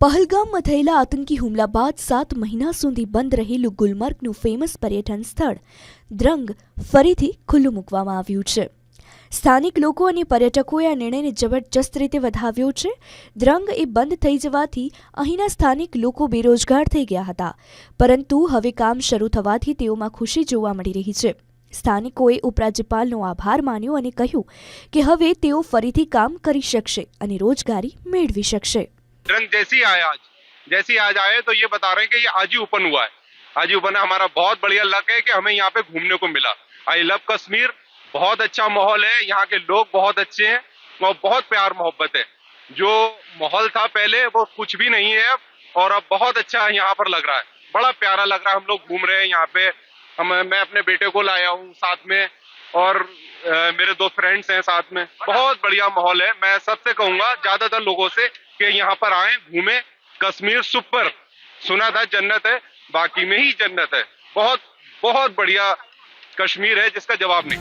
પહલગામમાં થયેલા આતંકી હુમલા બાદ સાત મહિના સુધી બંધ રહેલું ગુલમર્ગનું ફેમસ પર્યટન સ્થળ દ્રંગ ફરીથી ખુલ્લું મૂકવામાં આવ્યું છે. સ્થાનિક લોકો અને પર્યટકોએ આ નિર્ણયને જબરજસ્ત રીતે વધાવ્યો છે. દ્રંગ એ બંધ થઈ જવાથી અહીંના સ્થાનિક લોકો બેરોજગાર થઈ ગયા હતા. પરંતુ હવે કામ શરૂ થવાથી તેઓમાં ખુશી જોવા મળી રહી છે. સ્થાનિકોએ ઉપરાજ્યપાલનો આભાર માન્યો અને કહ્યું કે હવે તેઓ ફરીથી કામ કરી શકશે અને રોજગારી મેળવી શકશે. रंग जैसे आया आज, जैसे आज आए तो ये बता रहे हैं कि ये आज ही ओपन हुआ है। आज ही ओपन है। हमारा बहुत बढ़िया लक है कि हमें यहाँ पे घूमने को मिला। आई लव कश्मीर, बहुत अच्छा माहौल है। यहाँ के लोग बहुत अच्छे हैं और बहुत प्यार मोहब्बत है। जो माहौल था पहले, वो कुछ भी नहीं है अब और अब बहुत अच्छा यहाँ पर लग रहा है। बड़ा प्यारा लग रहा है। हम लोग घूम रहे हैं यहाँ पे। हम, मैं अपने बेटे को लाया हूँ साथ में और मेरे दो फ्रेंड्स हैं साथ में। बहुत बढ़िया माहौल है। मैं सबसे कहूँगा, ज़्यादातर लोगों से कि यहाँ पर आए, घूमे। कश्मीर सुपर। सुना था जन्नत है, बाकी में ही जन्नत है। बहुत बहुत बढ़िया कश्मीर है, जिसका जवाब नहीं।